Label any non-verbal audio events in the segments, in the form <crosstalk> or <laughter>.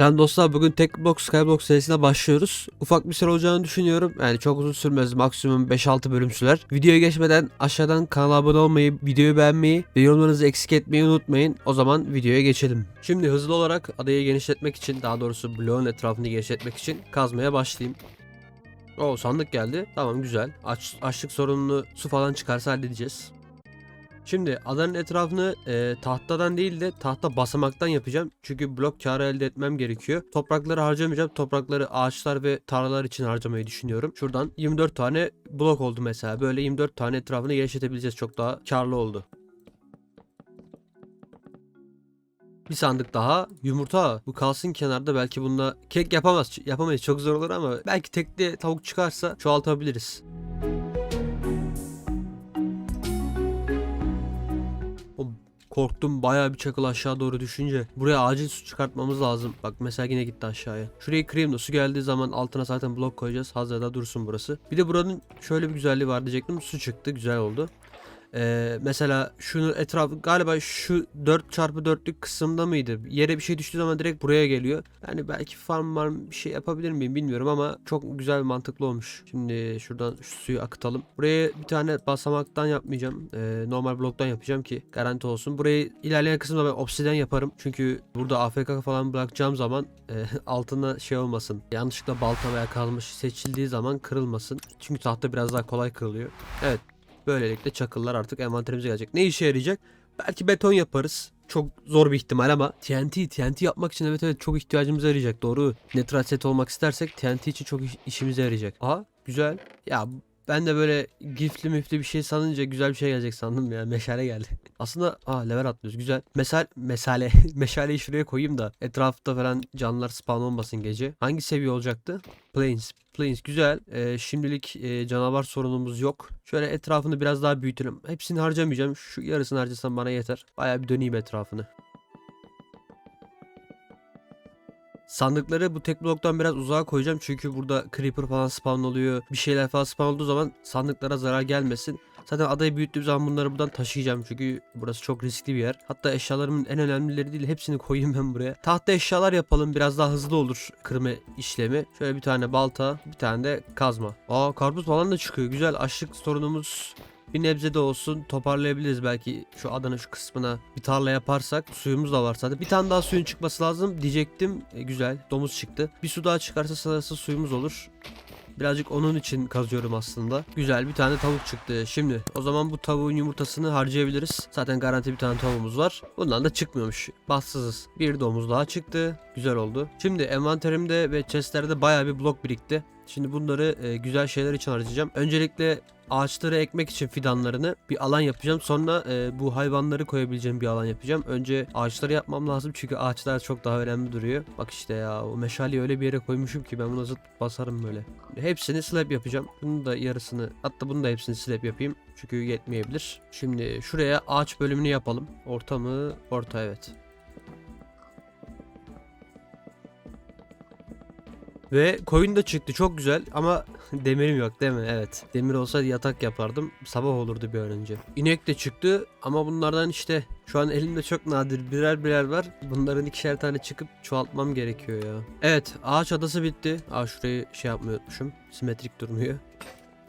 Yani dostlar bugün Block Skyblock serisine başlıyoruz. Ufak bir süre olacağını düşünüyorum. Yani çok uzun sürmez. Maksimum 5-6 bölüm sürer. Videoya geçmeden aşağıdan kanala abone olmayı, videoyu beğenmeyi ve yorumlarınızı eksik etmeyi unutmayın. O zaman videoya geçelim. Şimdi hızlı olarak adayı genişletmek için, daha doğrusu bloğun etrafını genişletmek için kazmaya başlayayım. O sandık geldi. Tamam güzel. Aç, açlık sorununu su falan çıkarsa halledeceğiz. Şimdi adanın etrafını e, tahtadan değil de tahta basamaktan yapacağım. Çünkü blok karı elde etmem gerekiyor. Toprakları harcamayacağım. Toprakları ağaçlar ve tarlalar için harcamayı düşünüyorum. Şuradan 24 tane blok oldu mesela. Böyle 24 tane etrafını genişletebileceğiz. Çok daha karlı oldu. Bir sandık daha. Yumurta. Bu kalsın kenarda. Belki bununla kek yapamaz. Yapamayız. Çok zor olur ama belki tekli tavuk çıkarsa çoğaltabiliriz. O korktum bayağı bir çakıl aşağı doğru düşünce. Buraya acil su çıkartmamız lazım. Bak mesela yine gitti aşağıya. Şurayı kırayım da su geldiği zaman altına zaten blok koyacağız. Hazırda dursun burası. Bir de buranın şöyle bir güzelliği var diyecektim. Su çıktı güzel oldu. Ee, mesela şunu etrafı galiba şu 4 çarpı 4'lük kısımda mıydı? Yere bir şey düştüğü zaman direkt buraya geliyor. Yani belki farm var bir şey yapabilir miyim bilmiyorum ama çok güzel mantıklı olmuş. Şimdi şuradan şu suyu akıtalım. Buraya bir tane basamaktan yapmayacağım. Ee, normal bloktan yapacağım ki garanti olsun. Burayı ilerleyen kısımda ben obsiden yaparım. Çünkü burada AFK falan bırakacağım zaman e, <laughs> altına şey olmasın. Yanlışlıkla balta veya kalmış seçildiği zaman kırılmasın. Çünkü tahta biraz daha kolay kırılıyor. Evet Böylelikle çakıllar artık envanterimize gelecek. Ne işe yarayacak? Belki beton yaparız. Çok zor bir ihtimal ama TNT, TNT yapmak için evet evet çok ihtiyacımıza yarayacak doğru. Netral set olmak istersek TNT için çok iş- işimize yarayacak. Aha güzel. Ya ben de böyle gifli mifli bir şey sanınca güzel bir şey gelecek sandım ya. Meşale geldi. Aslında aa level atlıyoruz güzel. Mesal mesale <laughs> meşaleyi şuraya koyayım da etrafta falan canlılar spawn olmasın gece. Hangi seviye olacaktı? Plains. Plains güzel. Ee, şimdilik e, canavar sorunumuz yok. Şöyle etrafını biraz daha büyütelim. Hepsini harcamayacağım. Şu yarısını harcasam bana yeter. Bayağı bir döneyim etrafını. Sandıkları bu tek bloktan biraz uzağa koyacağım çünkü burada creeper falan spawn oluyor. Bir şeyler falan spawn olduğu zaman sandıklara zarar gelmesin. Zaten adayı büyüttüğüm zaman bunları buradan taşıyacağım çünkü burası çok riskli bir yer. Hatta eşyalarımın en önemlileri değil hepsini <laughs> koyayım ben buraya. Tahta eşyalar yapalım biraz daha hızlı olur kırma işlemi. Şöyle bir tane balta bir tane de kazma. Aa karpuz falan da çıkıyor güzel açlık sorunumuz bir nebze de olsun toparlayabiliriz belki şu adanın şu kısmına bir tarla yaparsak suyumuz da var zaten. Bir tane daha suyun çıkması lazım diyecektim. E, güzel domuz çıktı. Bir su daha çıkarsa sanırsa suyumuz olur. Birazcık onun için kazıyorum aslında. Güzel bir tane tavuk çıktı. Şimdi o zaman bu tavuğun yumurtasını harcayabiliriz. Zaten garanti bir tane tavuğumuz var. Bundan da çıkmıyormuş. Bahtsızız. Bir domuz daha çıktı. Güzel oldu. Şimdi envanterimde ve chestlerde baya bir blok birikti. Şimdi bunları e, güzel şeyler için harcayacağım. Öncelikle ağaçları ekmek için fidanlarını bir alan yapacağım. Sonra e, bu hayvanları koyabileceğim bir alan yapacağım. Önce ağaçları yapmam lazım çünkü ağaçlar çok daha önemli duruyor. Bak işte ya o meşaleyi öyle bir yere koymuşum ki ben buna zıt basarım böyle. Hepsini slab yapacağım. Bunun da yarısını hatta bunu da hepsini slab yapayım. Çünkü yetmeyebilir. Şimdi şuraya ağaç bölümünü yapalım. Orta mı? Orta evet. Ve koyun da çıktı çok güzel ama <laughs> demirim yok değil mi? Evet. Demir olsaydı yatak yapardım. Sabah olurdu bir an önce. İnek de çıktı ama bunlardan işte şu an elimde çok nadir birer birer var. Bunların ikişer tane çıkıp çoğaltmam gerekiyor ya. Evet ağaç adası bitti. Aa şurayı şey yapmayı unutmuşum. Simetrik durmuyor.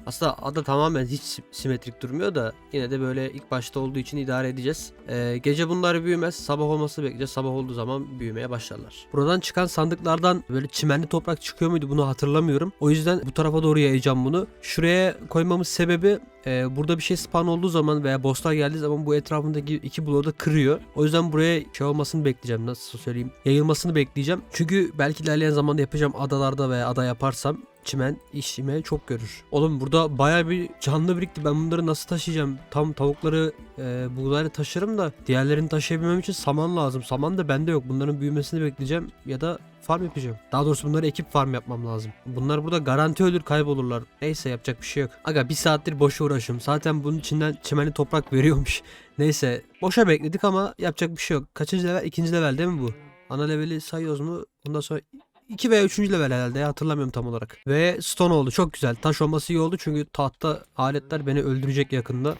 Aslında ada tamamen hiç sim- simetrik durmuyor da yine de böyle ilk başta olduğu için idare edeceğiz. Ee, gece bunlar büyümez. Sabah olmasını bekleyeceğiz. Sabah olduğu zaman büyümeye başlarlar. Buradan çıkan sandıklardan böyle çimenli toprak çıkıyor muydu bunu hatırlamıyorum. O yüzden bu tarafa doğru yayacağım bunu. Şuraya koymamın sebebi e, burada bir şey spawn olduğu zaman veya bosslar geldiği zaman bu etrafındaki iki bloğu da kırıyor. O yüzden buraya şey olmasını bekleyeceğim. Nasıl söyleyeyim? Yayılmasını bekleyeceğim. Çünkü belki ilerleyen zamanda yapacağım adalarda veya ada yaparsam çimen işime çok görür. Oğlum burada baya bir canlı birikti. Ben bunları nasıl taşıyacağım? Tam tavukları e, buğdayla taşırım da diğerlerini taşıyabilmem için saman lazım. Saman da bende yok. Bunların büyümesini bekleyeceğim ya da farm yapacağım. Daha doğrusu bunları ekip farm yapmam lazım. Bunlar burada garanti ölür kaybolurlar. Neyse yapacak bir şey yok. Aga bir saattir boşa uğraşıyorum. Zaten bunun içinden çimenli toprak veriyormuş. <laughs> Neyse boşa bekledik ama yapacak bir şey yok. Kaçıncı level? İkinci level değil mi bu? Ana leveli sayıyoruz mu? Ondan sonra 2 veya 3. level herhalde ya hatırlamıyorum tam olarak. Ve stone oldu çok güzel. Taş olması iyi oldu çünkü tahta aletler beni öldürecek yakında.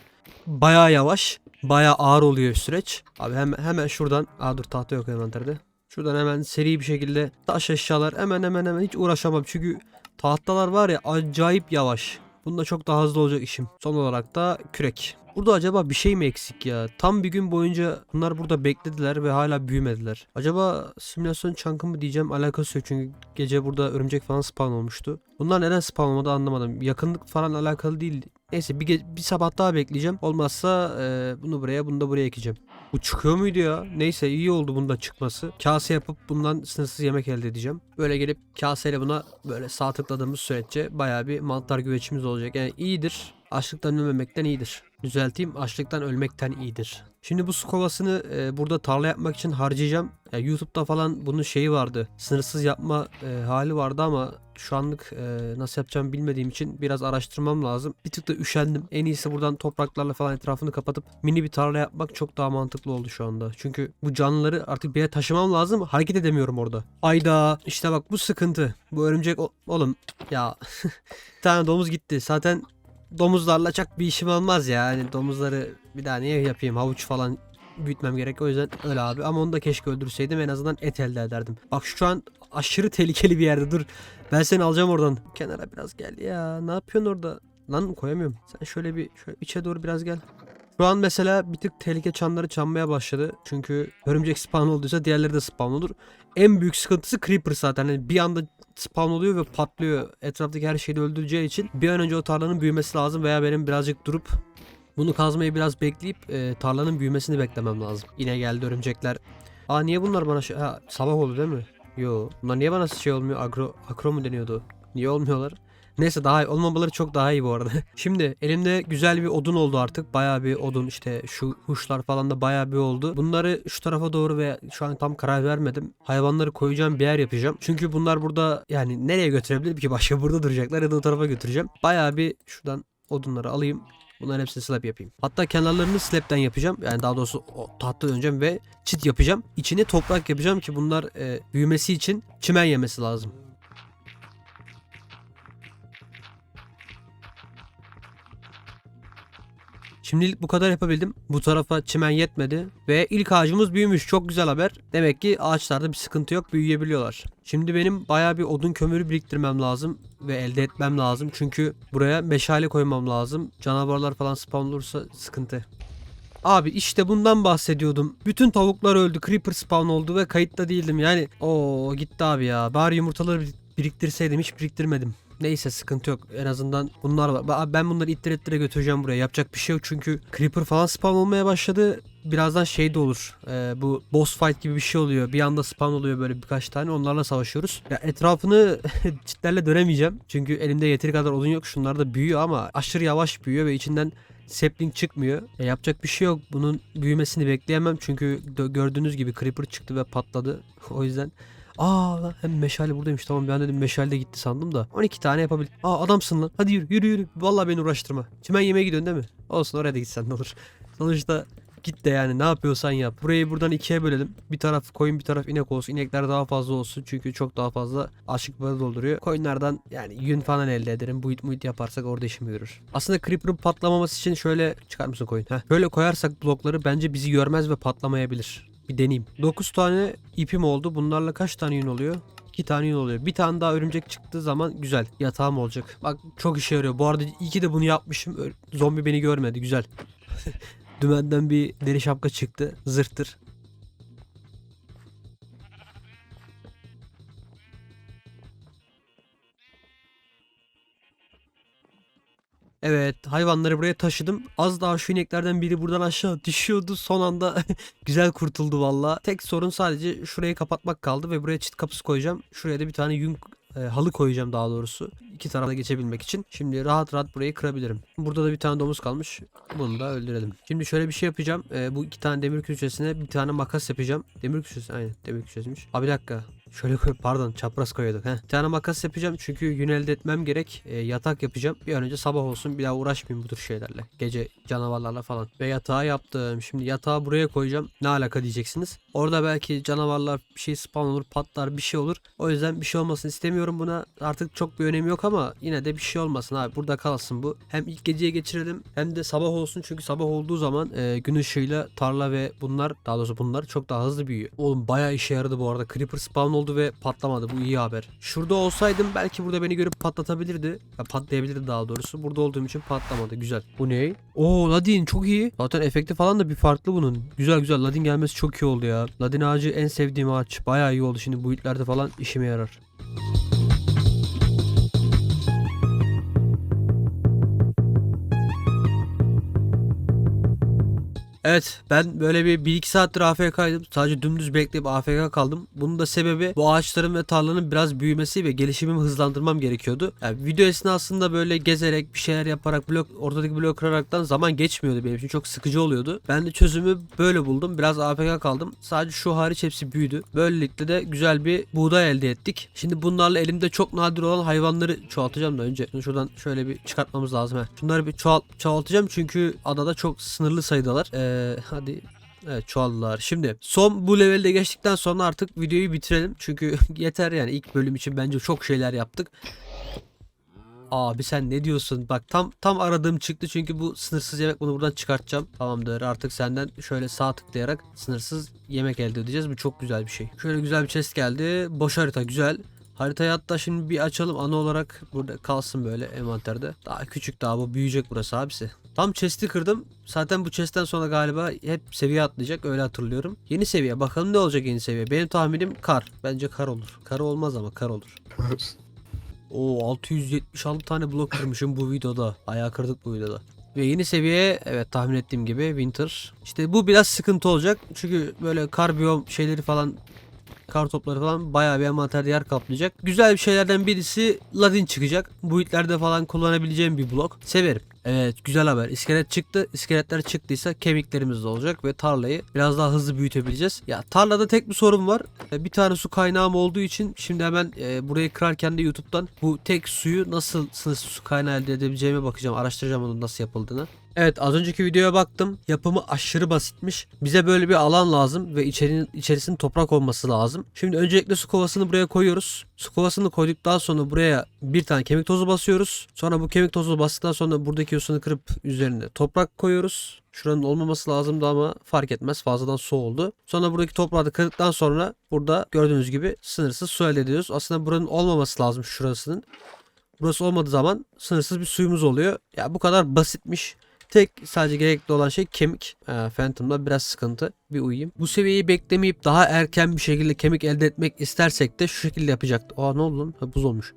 Bayağı yavaş. Bayağı ağır oluyor süreç. Abi hemen, hemen şuradan. Aa dur tahta yok envanterde. Şuradan hemen seri bir şekilde taş eşyalar hemen hemen hemen hiç uğraşamam. Çünkü tahtalar var ya acayip yavaş. Bunda çok daha hızlı olacak işim. Son olarak da kürek. Burada acaba bir şey mi eksik ya? Tam bir gün boyunca bunlar burada beklediler ve hala büyümediler. Acaba simülasyon çankı mı diyeceğim alakası yok çünkü gece burada örümcek falan spawn olmuştu. Bunlar neden spawn olmadı anlamadım. Yakınlık falan alakalı değil. Neyse bir, bir sabah daha bekleyeceğim. Olmazsa e, bunu buraya bunu da buraya ekeceğim. Bu çıkıyor muydu ya? Neyse iyi oldu bunda çıkması. Kase yapıp bundan sınırsız yemek elde edeceğim. Böyle gelip kaseyle buna böyle sağ tıkladığımız sürece bayağı bir mantar güveçimiz olacak. Yani iyidir. Açlıktan ölmemekten iyidir. Düzelteyim açlıktan ölmekten iyidir. Şimdi bu su kovasını e, burada tarla yapmak için harcayacağım. Ya YouTube'da falan bunun şeyi vardı. Sınırsız yapma e, hali vardı ama şu anlık e, nasıl yapacağımı bilmediğim için biraz araştırmam lazım. Bir tık da üşendim. En iyisi buradan topraklarla falan etrafını kapatıp mini bir tarla yapmak çok daha mantıklı oldu şu anda. Çünkü bu canlıları artık bir yere taşımam lazım. Hareket edemiyorum orada. Ayda işte bak bu sıkıntı. Bu örümcek oğlum ya <laughs> bir tane domuz gitti. Zaten domuzlarla çok bir işim olmaz ya. Hani domuzları bir daha niye yapayım? Havuç falan büyütmem gerek. O yüzden öyle abi. Ama onu da keşke öldürseydim. En azından et elde ederdim. Bak şu an aşırı tehlikeli bir yerde. Dur. Ben seni alacağım oradan. Kenara biraz gel ya. Ne yapıyorsun orada? Lan koyamıyorum. Sen şöyle bir şöyle içe doğru biraz gel. Şu an mesela bir tık tehlike çanları çalmaya başladı. Çünkü örümcek spawn olduysa diğerleri de spawn olur. En büyük sıkıntısı creeper zaten. Yani bir anda spawn oluyor ve patlıyor. Etraftaki her şeyi öldüreceği için bir an önce o tarlanın büyümesi lazım veya benim birazcık durup bunu kazmayı biraz bekleyip e, tarlanın büyümesini beklemem lazım. Yine geldi örümcekler. Aa niye bunlar bana şey... Ha, sabah oldu değil mi? Yo. Bunlar niye bana şey olmuyor? Agro, akro mu deniyordu? Niye olmuyorlar? Neyse daha iyi. Olmamaları çok daha iyi bu arada. <laughs> Şimdi elimde güzel bir odun oldu artık. Bayağı bir odun işte şu huşlar falan da bayağı bir oldu. Bunları şu tarafa doğru ve şu an tam karar vermedim. Hayvanları koyacağım bir yer yapacağım. Çünkü bunlar burada yani nereye götürebilirim ki? <laughs> Başka burada duracaklar ya da o tarafa götüreceğim. Bayağı bir şuradan odunları alayım. Bunların hepsini slab yapayım. Hatta kenarlarını slab'den yapacağım. Yani daha doğrusu o tahta döneceğim ve çit yapacağım. İçine toprak yapacağım ki bunlar e, büyümesi için çimen yemesi lazım. Şimdilik bu kadar yapabildim. Bu tarafa çimen yetmedi. Ve ilk ağacımız büyümüş. Çok güzel haber. Demek ki ağaçlarda bir sıkıntı yok. Büyüyebiliyorlar. Şimdi benim bayağı bir odun kömürü biriktirmem lazım. Ve elde etmem lazım. Çünkü buraya meşale koymam lazım. Canavarlar falan spawn olursa sıkıntı. Abi işte bundan bahsediyordum. Bütün tavuklar öldü. Creeper spawn oldu ve kayıtta değildim. Yani o gitti abi ya. Bari yumurtaları bir- biriktirseydim. Hiç biriktirmedim. Neyse sıkıntı yok. En azından bunlar var. Ben bunları ittire götüreceğim buraya. Yapacak bir şey yok çünkü Creeper falan spawn olmaya başladı. Birazdan şey de olur. Ee, bu boss fight gibi bir şey oluyor. Bir anda spawn oluyor böyle birkaç tane. Onlarla savaşıyoruz. Ya etrafını <laughs> çitlerle dönemeyeceğim. Çünkü elimde yeteri kadar odun yok. Şunlar da büyüyor ama aşırı yavaş büyüyor ve içinden sapling çıkmıyor. E, yapacak bir şey yok. Bunun büyümesini bekleyemem. Çünkü gö- gördüğünüz gibi creeper çıktı ve patladı. <laughs> o yüzden Aa lan hem meşale buradaymış tamam ben dedim meşale de gitti sandım da 12 tane yapabil. Aa adamsın lan hadi yürü yürü yürü vallahi beni uğraştırma. Çimen yemeğe gidiyorsun değil mi? Olsun oraya da gitsen ne olur. <laughs> Sonuçta git de yani ne yapıyorsan yap. Burayı buradan ikiye bölelim. Bir taraf koyun bir taraf inek olsun. İnekler daha fazla olsun çünkü çok daha fazla böyle dolduruyor. Koyunlardan yani yün falan elde ederim. Buit muit yaparsak orada işimi görür. Aslında creeper'ın patlamaması için şöyle çıkar mısın koyun? Heh. Böyle koyarsak blokları bence bizi görmez ve patlamayabilir. Bir deneyeyim. 9 tane ipim oldu. Bunlarla kaç tane yün oluyor? 2 tane yün oluyor. Bir tane daha örümcek çıktığı zaman güzel. Yatağım olacak. Bak çok işe yarıyor. Bu arada iyi ki de bunu yapmışım. Zombi beni görmedi. Güzel. <laughs> Dümenden bir deri şapka çıktı. Zırhtır. Evet hayvanları buraya taşıdım. Az daha şu ineklerden biri buradan aşağı <laughs> düşüyordu. Son anda <laughs> güzel kurtuldu valla. Tek sorun sadece şurayı kapatmak kaldı ve buraya çit kapısı koyacağım. Şuraya da bir tane yün e, halı koyacağım daha doğrusu. İki tarafa geçebilmek için. Şimdi rahat rahat burayı kırabilirim. Burada da bir tane domuz kalmış. Bunu da öldürelim. Şimdi şöyle bir şey yapacağım. E, bu iki tane demir külçesine bir tane makas yapacağım. Demir külçesi aynen demir külçesiymiş. Abi bir dakika. Şöyle koy pardon çapraz koyuyorduk. Heh. Bir tane makas yapacağım çünkü yün elde etmem gerek. E, yatak yapacağım. Bir an önce sabah olsun bir daha uğraşmayayım bu tür şeylerle. Gece canavarlarla falan. Ve yatağı yaptım. Şimdi yatağı buraya koyacağım. Ne alaka diyeceksiniz. Orada belki canavarlar bir şey spawn olur patlar bir şey olur. O yüzden bir şey olmasını istemiyorum buna. Artık çok bir önemi yok ama yine de bir şey olmasın abi. Burada kalsın bu. Hem ilk geceye geçirelim hem de sabah olsun çünkü sabah olduğu zaman e, gün ışığıyla tarla ve bunlar daha doğrusu bunlar çok daha hızlı büyüyor. Oğlum bayağı işe yaradı bu arada. Creeper spawn oldu ve patlamadı. Bu iyi haber. Şurada olsaydım belki burada beni görüp patlatabilirdi. Ya patlayabilirdi daha doğrusu. Burada olduğum için patlamadı. Güzel. Bu ne? Oo Ladin çok iyi. Zaten efekti falan da bir farklı bunun. Güzel güzel. Ladin gelmesi çok iyi oldu ya. Ladin ağacı en sevdiğim ağaç. Bayağı iyi oldu. Şimdi bu itlerde falan işime yarar. Evet ben böyle bir 1-2 saattir AFK'ydım. Sadece dümdüz bekleyip AFK kaldım. Bunun da sebebi bu ağaçların ve tarlanın biraz büyümesi ve gelişimimi hızlandırmam gerekiyordu. Yani video esnasında böyle gezerek bir şeyler yaparak blok ortadaki blok kıraraktan zaman geçmiyordu benim için. Çok sıkıcı oluyordu. Ben de çözümü böyle buldum. Biraz AFK kaldım. Sadece şu hariç hepsi büyüdü. Böylelikle de güzel bir buğday elde ettik. Şimdi bunlarla elimde çok nadir olan hayvanları çoğaltacağım da önce şuradan şöyle bir çıkartmamız lazım. He. Şunları bir çoğalt çoğaltacağım çünkü adada çok sınırlı sayıdalar. Ee, hadi Evet çoğaldılar. Şimdi son bu levelde geçtikten sonra artık videoyu bitirelim. Çünkü <laughs> yeter yani ilk bölüm için bence çok şeyler yaptık. Abi sen ne diyorsun? Bak tam tam aradığım çıktı çünkü bu sınırsız yemek bunu buradan çıkartacağım. Tamamdır artık senden şöyle sağ tıklayarak sınırsız yemek elde edeceğiz. Bu çok güzel bir şey. Şöyle güzel bir chest geldi. Boş harita güzel. Haritayı hatta şimdi bir açalım ana olarak burada kalsın böyle envanterde. Daha küçük daha bu büyüyecek burası abisi. Tam chest'i kırdım. Zaten bu chest'ten sonra galiba hep seviye atlayacak öyle hatırlıyorum. Yeni seviye bakalım ne olacak yeni seviye. Benim tahminim kar. Bence kar olur. Kar olmaz ama kar olur. <laughs> Oo 676 tane blok kırmışım bu videoda. Ayağı kırdık bu videoda. Ve yeni seviye evet tahmin ettiğim gibi Winter. İşte bu biraz sıkıntı olacak. Çünkü böyle kar biyom şeyleri falan kar topları falan bayağı bir envanterde yer kaplayacak. Güzel bir şeylerden birisi Ladin çıkacak. Bu itlerde falan kullanabileceğim bir blok. Severim. Evet güzel haber. İskelet çıktı. İskeletler çıktıysa kemiklerimiz de olacak ve tarlayı biraz daha hızlı büyütebileceğiz. Ya tarlada tek bir sorun var. E, Bir tane su kaynağım olduğu için şimdi hemen e, burayı kırarken de YouTube'dan bu tek suyu nasıl sınırsız su kaynağı elde edebileceğime bakacağım. Araştıracağım onun nasıl yapıldığını. Evet az önceki videoya baktım. Yapımı aşırı basitmiş. Bize böyle bir alan lazım ve içerinin içerisinin toprak olması lazım. Şimdi öncelikle su kovasını buraya koyuyoruz. Su kovasını koyduktan sonra buraya bir tane kemik tozu basıyoruz. Sonra bu kemik tozu bastıktan sonra buradaki yosunu kırıp üzerine toprak koyuyoruz. Şuranın olmaması lazımdı ama fark etmez fazladan su oldu. Sonra buradaki toprağı da kırdıktan sonra burada gördüğünüz gibi sınırsız su elde ediyoruz. Aslında buranın olmaması lazım şurasının. Burası olmadığı zaman sınırsız bir suyumuz oluyor. Ya bu kadar basitmiş. Tek sadece gerekli olan şey kemik. Ee, Phantom'da biraz sıkıntı. Bir uyuyayım. Bu seviyeyi beklemeyip daha erken bir şekilde kemik elde etmek istersek de şu şekilde yapacaktık. Aa ne oldu lan? Buz olmuş.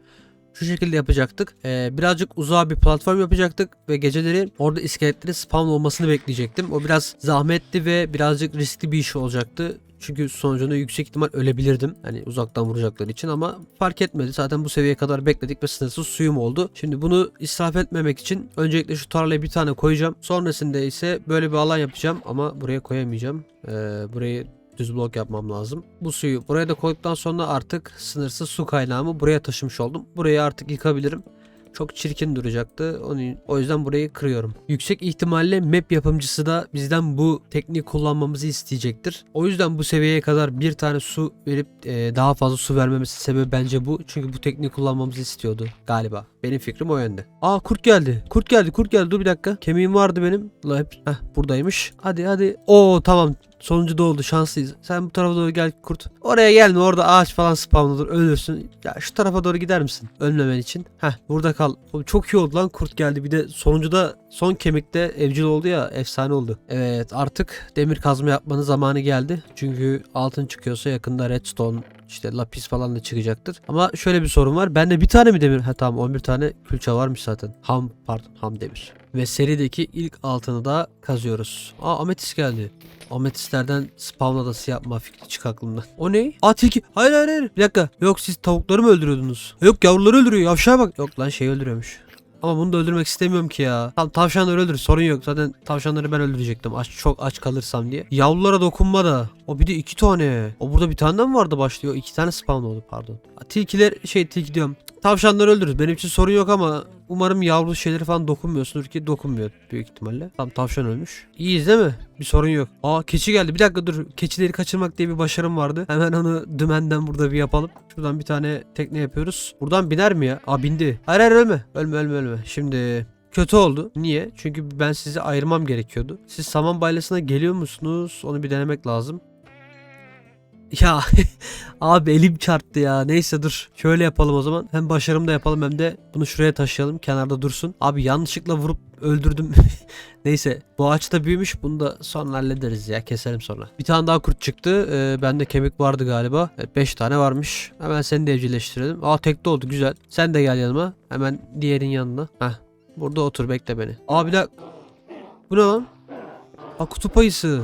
Şu şekilde yapacaktık. Ee, birazcık uzağa bir platform yapacaktık ve geceleri orada iskeletlerin spawn olmasını bekleyecektim. O biraz zahmetli ve birazcık riskli bir iş olacaktı. Çünkü sonucunda yüksek ihtimal ölebilirdim. Hani uzaktan vuracakları için ama fark etmedi. Zaten bu seviyeye kadar bekledik ve sınırsız suyum oldu. Şimdi bunu israf etmemek için öncelikle şu tarlaya bir tane koyacağım. Sonrasında ise böyle bir alan yapacağım ama buraya koyamayacağım. Ee, burayı düz blok yapmam lazım. Bu suyu buraya da koyduktan sonra artık sınırsız su kaynağımı buraya taşımış oldum. Burayı artık yıkabilirim. Çok çirkin duracaktı. Onu, o yüzden burayı kırıyorum. Yüksek ihtimalle map yapımcısı da bizden bu tekniği kullanmamızı isteyecektir. O yüzden bu seviyeye kadar bir tane su verip e, daha fazla su vermemesi sebebi bence bu. Çünkü bu tekniği kullanmamızı istiyordu galiba. Benim fikrim o yönde. Aa kurt geldi. Kurt geldi. Kurt geldi. Dur bir dakika. Kemiğim vardı benim. La hep heh, buradaymış. Hadi hadi. Oo tamam. Sonuncu da oldu şanslıyız. Sen bu tarafa doğru gel kurt. Oraya gelme orada ağaç falan olur ölürsün. Ya şu tarafa doğru gider misin? Ölmemen için. Heh burada kal. Oğlum çok iyi oldu lan kurt geldi. Bir de sonuncuda son kemikte evcil oldu ya efsane oldu. Evet artık demir kazma yapmanın zamanı geldi. Çünkü altın çıkıyorsa yakında redstone işte lapis falan da çıkacaktır. Ama şöyle bir sorun var. Bende bir tane mi demir? Ha tamam 11 tane külçe varmış zaten. Ham pardon ham demir. Ve serideki ilk altını da kazıyoruz. Aa ametis geldi. Ametistlerden spawn adası yapma fikri çık aklımdan. O ne? Aa tilki. Hayır hayır hayır. Bir dakika. Yok siz tavukları mı öldürüyordunuz? Yok yavruları öldürüyor. Yavşağa bak. Yok lan şey öldürüyormuş. Ama bunu da öldürmek istemiyorum ki ya. Tamam tavşanları öldür sorun yok. Zaten tavşanları ben öldürecektim. Aç, çok aç kalırsam diye. Yavrulara dokunma da. O bir de iki tane. O burada bir tane de mi vardı başlıyor? İki tane spawn oldu pardon. Tilkiler şey tilki diyorum. Tavşanları öldürürüz. Benim için sorun yok ama umarım yavru şeyleri falan dokunmuyorsundur ki dokunmuyor büyük ihtimalle. Tamam tavşan ölmüş. İyiyiz değil mi? Bir sorun yok. Aa keçi geldi. Bir dakika dur. Keçileri kaçırmak diye bir başarım vardı. Hemen onu dümenden burada bir yapalım. Şuradan bir tane tekne yapıyoruz. Buradan biner mi ya? Aa bindi. Hayır hayır ölme. Ölme ölme ölme. Şimdi kötü oldu. Niye? Çünkü ben sizi ayırmam gerekiyordu. Siz saman baylasına geliyor musunuz? Onu bir denemek lazım. <laughs> Ya <laughs> abi elim çarptı ya. Neyse dur. Şöyle yapalım o zaman. Hem başarım da yapalım hem de bunu şuraya taşıyalım. Kenarda dursun. Abi yanlışlıkla vurup öldürdüm. <laughs> Neyse bu ağaç da büyümüş. Bunu da sonra hallederiz ya. Keselim sonra. Bir tane daha kurt çıktı. Ee, bende kemik vardı galiba. Evet 5 tane varmış. Hemen seni de evcilleştirelim. Aa tekte oldu güzel. Sen de gel yanıma. Hemen diğerin yanına. Heh. Burada otur bekle beni. Aa bir dakika. Bu ne lan? Aa kutup ayısı.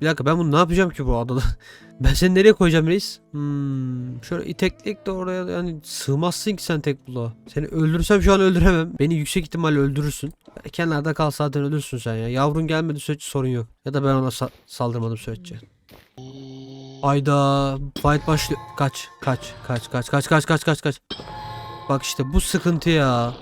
Bir dakika ben bunu ne yapacağım ki bu adada? Ben seni nereye koyacağım reis? Hmm, şöyle itekleyek de oraya yani sığmazsın ki sen tek buluğa. Seni öldürsem şu an öldüremem. Beni yüksek ihtimalle öldürürsün. Kenarda kal zaten ölürsün sen ya. Yavrun gelmedi sürece sorun yok. Ya da ben ona sa- saldırmadım sürece. Ayda fight başlıyor. Kaç kaç kaç kaç kaç kaç kaç kaç kaç. Bak işte bu sıkıntı ya.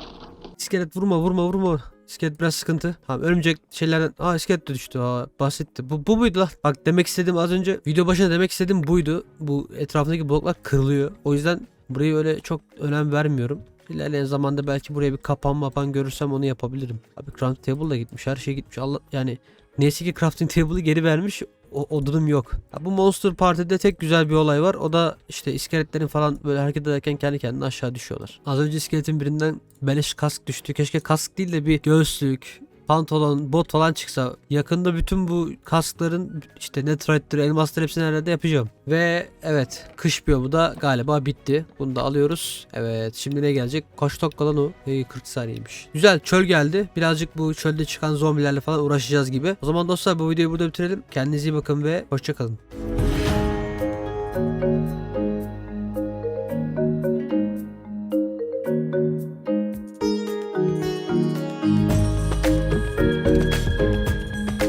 İskelet vurma vurma vurma. İskelet biraz sıkıntı. Tamam örümcek şeylerden. Aa iskelet de düştü. Aa basitti. Bu, bu muydu lan? Bak demek istediğim az önce video başında demek istediğim buydu. Bu etrafındaki bloklar kırılıyor. O yüzden burayı öyle çok önem vermiyorum. İlerleyen zamanda belki buraya bir kapan mapan görürsem onu yapabilirim. Abi crafting table da gitmiş. Her şey gitmiş. Allah yani neyse ki crafting table'ı geri vermiş. O, o durum yok. Ya bu Monster Party'de tek güzel bir olay var. O da işte iskeletlerin falan böyle hareket ederken kendi kendine aşağı düşüyorlar. Az önce iskeletin birinden beleş kask düştü. Keşke kask değil de bir göğüslük, pantolon, bot falan çıksa. Yakında bütün bu kaskların işte netrite'dir, elmasdır hepsini herhalde yapacağım. Ve evet kış biyomu da galiba bitti. Bunu da alıyoruz. Evet şimdi ne gelecek? Kaç dakika lan o? Hey, 40 saniyeymiş. Güzel çöl geldi. Birazcık bu çölde çıkan zombilerle falan uğraşacağız gibi. O zaman dostlar bu videoyu burada bitirelim. Kendinize iyi bakın ve hoşçakalın.